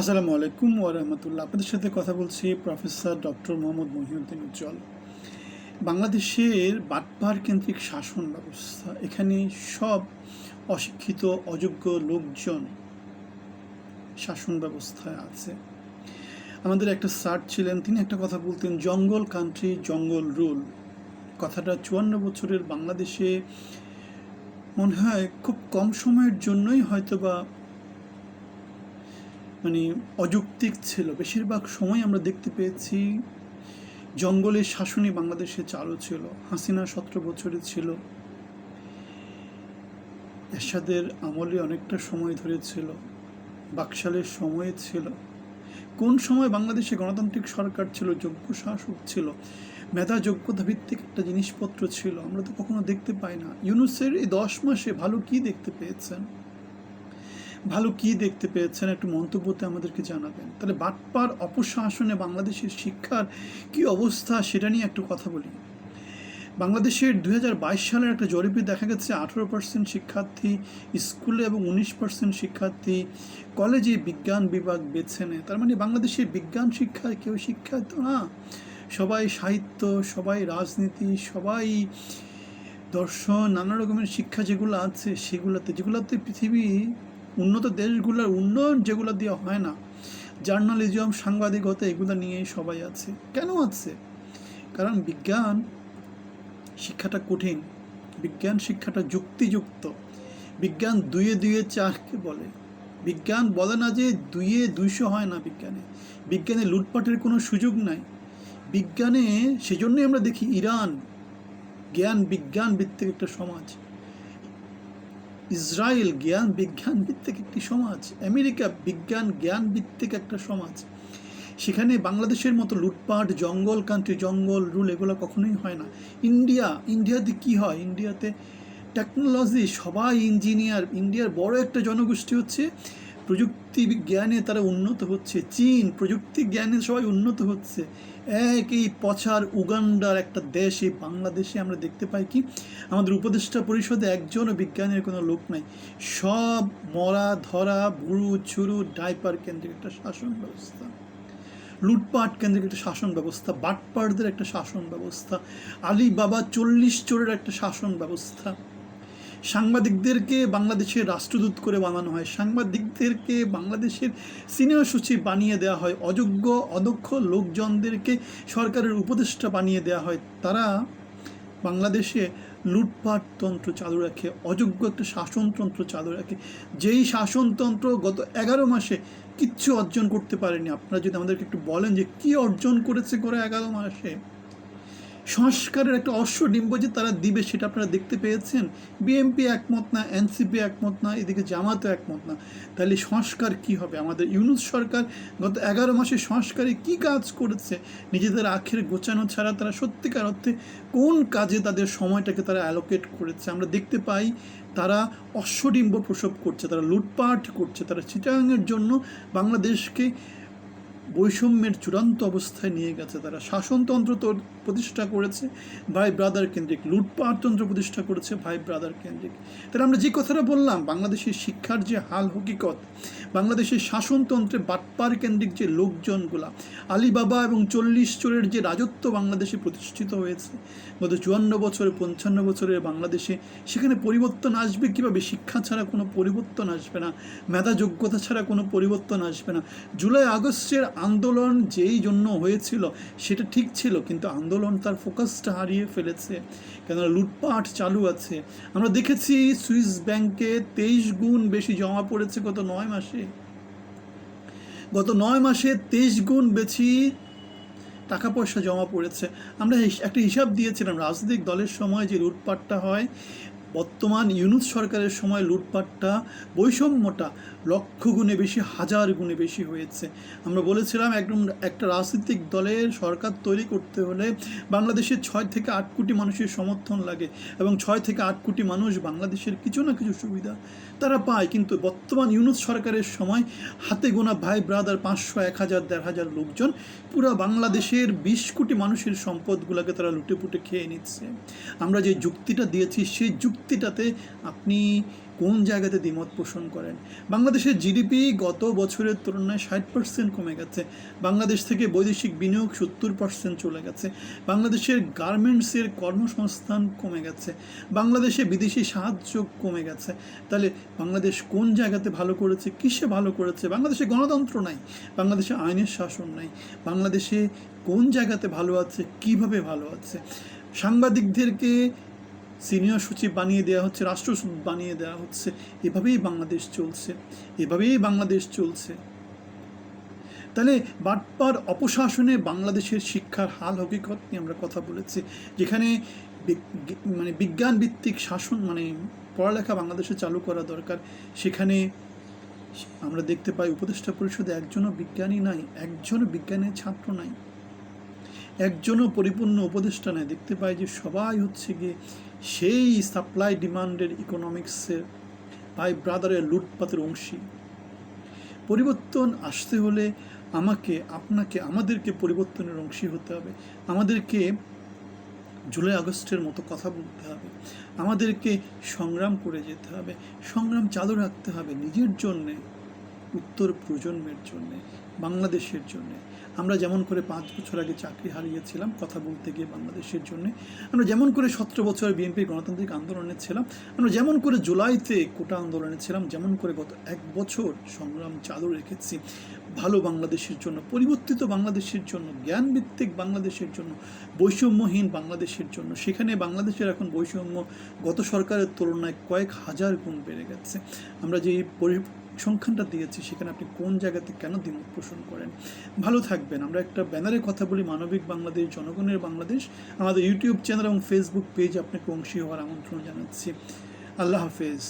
আসসালামু আলাইকুম ওরহমতুল্লাহ আপনাদের সাথে কথা বলছি প্রফেসর ডক্টর মোহাম্মদ মহিউদ্দিন উজ্জ্বল। বাংলাদেশের বাটপার কেন্দ্রিক শাসন ব্যবস্থা, এখানে সব অশিক্ষিত, অযোগ্য লোকজন শাসন ব্যবস্থায় আছে। আমাদের একটা স্যার ছিলেন, তিনি একটা কথা বলতেন, জঙ্গল কান্ট্রি জঙ্গল রুল কথাটা চুয়ান্ন বছরের বাংলাদেশে মনে হয় খুব কম সময়ের জন্যই হয়তোবা মানে অযৌক্তিক ছিল। বেশিরভাগ সময় আমরা দেখতে পেয়েছি জঙ্গলের শাসনই বাংলাদেশে চালু ছিল হাসিনা সতেরো বছরে ছিল। এরশাদের আমলে অনেকটা সময় ধরে ছিল, বাকশালের সময়ে ছিল। কোন সময় বাংলাদেশে গণতান্ত্রিক সরকার ছিল, যোগ্য শাসক ছিল, মেধা যোগ্যতা ভিত্তিক একটা জিনিসপত্র ছিল, আমরা তো কখনো দেখতে পাই না। ইউনুসের এই দশ মাসে ভালো কি দেখতে পেয়েছেন? ভালো কি দেখতে পেয়েছেন? একটু মন্তব্যতে আমাদেরকে জানাবেন। তাহলে বাটপার অপশাসনে বাংলাদেশের শিক্ষার কি অবস্থা সেটা নিয়ে একটু কথা বলি। বাংলাদেশের বাইশ সালের একটা জরিপে দেখা গেছে, আঠেরো পার্সেন্ট শিক্ষার্থী স্কুলে এবং উনিশ পার্সেন্ট শিক্ষার্থী কলেজে বিজ্ঞান বিভাগ বেছে নেয়। তার মানে বাংলাদেশের বিজ্ঞান শিক্ষায় কেউ শিক্ষার্থী না। সবাই সাহিত্য, সবাই রাজনীতি, সবাই দর্শন, নানা রকমের শিক্ষা যেগুলো আছে সেগুলোতে, যেগুলোতে পৃথিবী উন্নত দেশগুলোর উন্নয়ন যেগুলো দিয়ে হয় না, জার্নালিজম, সাংবাদিকতা, এগুলো নিয়েই সবাই আছে। কেন আছে? কারণ বিজ্ঞান শিক্ষাটা কঠিন। বিজ্ঞান শিক্ষাটা যুক্তিযুক্ত। বিজ্ঞান দুয়ে দুয়ে চারকে বলে। বিজ্ঞান বলে না যে দুইয়ে দুইশো হয় না বিজ্ঞানে। বিজ্ঞানে লুটপাটের কোনো সুযোগ নাই। বিজ্ঞানে সেজন্যই আমরা দেখি ইরান, জ্ঞান বিজ্ঞান ভিত্তিক একটা সমাজ। ইসরায়েল জ্ঞান বিজ্ঞান ভিত্তিক একটি সমাজ। আমেরিকা বিজ্ঞান জ্ঞান ভিত্তিক একটা সমাজ। সেখানে বাংলাদেশের মতো লুটপাট, জঙ্গল কান্ট্রি জঙ্গল রুল এগুলো কখনোই হয় না। ইন্ডিয়া, ইন্ডিয়াতে কি হয়? ইন্ডিয়াতে টেকনোলজি সবাই ইঞ্জিনিয়ার ইন্ডিয়ার বড় একটা জনগোষ্ঠী হচ্ছে প্রযুক্তি জ্ঞানে তারা উন্নত হচ্ছে। চীন প্রযুক্তি জ্ঞানে সবাই উন্নত হচ্ছে। এক এই পছার উগান্ডার একটা দেশ, এই বাংলাদেশে আমরা দেখতে পাই কি? আমাদের উপদেষ্টা পরিষদে একজনও বিজ্ঞানের কোনো লোক নাই। সব মরা, ধরা বুড়ু ছুরু ডাইপার কেন্দ্রিক একটা শাসন ব্যবস্থা। লুটপাট কেন্দ্রিক একটা শাসন ব্যবস্থা। বাটপাটদের একটা শাসন ব্যবস্থা। আলী বাবা চল্লিশ চোরের একটা শাসন ব্যবস্থা। সাংবাদিকদেরকে বাংলাদেশের রাষ্ট্রদূত করে বানানো হয়। সাংবাদিকদেরকে বাংলাদেশের সিনিয়র সচিব বানিয়ে দেওয়া হয়। অযোগ্য, অদক্ষ লোকজনদেরকে সরকারের উপদেষ্টা বানিয়ে দেওয়া হয়। তারা বাংলাদেশে লুটপাট তন্ত্র চালু রাখে, অযোগ্য একটা শাসনতন্ত্র চালু রাখে। যেই শাসনতন্ত্র গত এগারো মাসে কিচ্ছু অর্জন করতে পারেনি। আপনারা যদি আমাদেরকে একটু বলেন যে কি অর্জন করেছে করে এগারো মাসে? সংস্কারের একটা অশ্বডিম্ব যে তারা দিবে সেটা আপনারা দেখতে পেয়েছেন। বিএমপি একমত না এনসিপি একমত না, এদিকে জামাতও একমত না। তাহলে সংস্কার কি হবে? আমাদের ইউনুস সরকার গত এগারো মাসে সংস্কারে কি কাজ করেছে? নিজেদের আখের গোছানো ছাড়া তারা সত্যিকার অর্থে কোন কাজে তাদের সময়টাকে তারা অ্যালোকেট করেছে? আমরা দেখতে পাই তারা অশ্বডিম্ব প্রসব করছে, তারা লুটপাট করছে, তারা চিটাঙের জন্য বাংলাদেশকে বৈষম্যের চূড়ান্ত অবস্থায় নিয়ে গেছে তারা। শাসনতন্ত্র প্রতিষ্ঠা করেছে, ভাই ব্রাদার কেন্দ্রিক। লুটপাটতন্ত্র প্রতিষ্ঠা করেছে, ভাই ব্রাদার কেন্দ্রিক। তাহলে আমরা যে কথাটা বললাম, বাংলাদেশের শিক্ষার যে হাল, হকিকত, বাংলাদেশের শাসনতন্ত্রে বাটপার কেন্দ্রিক যে লোকজনগুলা, আলিবাবা এবং চল্লিশ চোরের যে রাজত্ব বাংলাদেশে প্রতিষ্ঠিত হয়েছে, গত চুয়ান্ন বছরে, পঞ্চান্ন বছরের বাংলাদেশে, সেখানে পরিবর্তন আসবে কীভাবে? শিক্ষা ছাড়া কোনো পরিবর্তন আসবে না মেধা যোগ্যতা ছাড়া কোনো পরিবর্তন আসবে না। জুলাই আগস্টের আন্দোলন যেই জন্য হয়েছিল, সেটা ঠিক ছিল, কিন্তু আন্দোলন তার ফোকাসটা হারিয়ে ফেলেছে। কেননা লুটপাট চালু আছে। আমরা দেখেছি সুইস ব্যাংকে তেইশ গুণ বেশি জমা পড়েছে গত নয় মাসে। গত নয় মাসে তেইশ গুণ বেশি টাকা পয়সা জমা পড়েছে। আমরা একটা হিসাব দিয়েছিলাম, রাজনৈতিক দলের সময় যে লুটপাটটা হয় বর্তমান ইউনুস সরকারের সময় লুটপাটটা বৈষম্যটা লক্ষ গুণে বেশি হাজার গুণে বেশি হয়েছে। আমরা বলেছিলাম একদম একটা রাজনৈতিক দলের সরকার তৈরি করতে হলে বাংলাদেশের ছয় থেকে আট কোটি মানুষের সমর্থন লাগে এবং ছয় থেকে আট কোটি মানুষ বাংলাদেশের কিছু না কিছু সুবিধা তারা পায়। কিন্তু বর্তমান ইউনুস সরকারের সময় হাতে গোনা ভাই ব্রাদার পাঁচশো, এক হাজার, দেড় হাজার লোকজন পুরো বাংলাদেশের বিশ কোটি মানুষের সম্পদগুলোকে তারা লুটেপুটে খেয়ে নিচ্ছে। আমরা যে যুক্তিটা দিয়েছি, সেই যুক্তিটাতে আপনি কোন জায়গাতে দ্বিমত পোষণ করেন? বাংলাদেশের জিডিপি গত বছরের তুলনায় ষাট পার্সেন্ট কমে গেছে। বাংলাদেশ থেকে বৈদেশিক বিনিয়োগ সত্তর পার্সেন্ট চলে গেছে। বাংলাদেশের গার্মেন্টসের কর্মসংস্থান কমে গেছে। বাংলাদেশে বিদেশি সাহায্য কমে গেছে। তাহলে বাংলাদেশ কোন জায়গাতে ভালো করেছে? কিসে ভালো করেছে? বাংলাদেশে গণতন্ত্র নাই। বাংলাদেশে আইনের শাসন নাই। বাংলাদেশে কোন জায়গাতে ভালো আছে? কীভাবে ভালো আছে? সাংবাদিকদেরকে সিনিয়র সচিব বানিয়ে দেওয়া হচ্ছে, রাষ্ট্র বানিয়ে দেওয়া হচ্ছে। এভাবেই বাংলাদেশ চলছে, এভাবেই বাংলাদেশ চলছে। তাহলে বাটপার অপশাসনে বাংলাদেশের শিক্ষার হাল হকিকত নিয়ে আমরা কথা বলেছি, যেখানে মানে বিজ্ঞান ভিত্তিক শাসন মানে পড়ালেখা বাংলাদেশে চালু করা দরকার। সেখানে আমরা দেখতে পাই, উপদেষ্টা পরিষদে একজনও বিজ্ঞানী নাই, একজনও বিজ্ঞানের ছাত্র নাই। একজনও পরিপূর্ণ উপদেষ্টা নাই। দেখতে পাই যে সবাই হচ্ছে গিয়ে সেই সাপ্লাই ডিমান্ডের ইকোনমিক্সের ভাই ব্রাদারের লুটপাতের অংশী। পরিবর্তন আসতে হলে আমাকে, আপনাকে, আমাদেরকে পরিবর্তনের অংশী হতে হবে। আমাদেরকে জুলাই আগস্টের মতো কথা বলতে হবে। আমাদেরকে সংগ্রাম করে যেতে হবে। সংগ্রাম চালু রাখতে হবে নিজের জন্যে। উত্তর প্রজন্মের জন্যে, বাংলাদেশের জন্যে। আমরা যেমন করে পাঁচ বছর আগে চাকরি হারিয়েছিলাম, কথা বলতে গিয়ে বাংলাদেশের জন্য, আমরা যেমন করে সতেরো বছর বিএনপির গণতান্ত্রিক আন্দোলনে ছিলাম, আমরা যেমন করে জুলাইতে কোটা আন্দোলনে ছিলাম, যেমন করে গত এক বছর সংগ্রাম চালু রেখেছি, ভালো বাংলাদেশের জন্য, পরিবর্তিত বাংলাদেশের জন্য, জ্ঞানভিত্তিক বাংলাদেশের জন্য, বৈষম্যহীন বাংলাদেশের জন্য, সেখানে বাংলাদেশের এখন বৈষম্য গত সরকারের তুলনায় কয়েক হাজার গুণ বেড়ে গেছে। আমরা যে পরিসংখ্যানটা দিয়েছি, সেখানে আপনি কোন জায়গাতে কেন দ্বিমত পোষণ করেন? ভালো থাকবেন। আমরা একটা ব্যানারে কথা বলি, মানবিক বাংলাদেশ, জনগণের বাংলাদেশ। আমাদের ইউটিউব চ্যানেল এবং ফেসবুক পেজ আপনাকে অংশী হওয়ার আমন্ত্রণ জানাচ্ছি। আল্লাহ হাফেজ।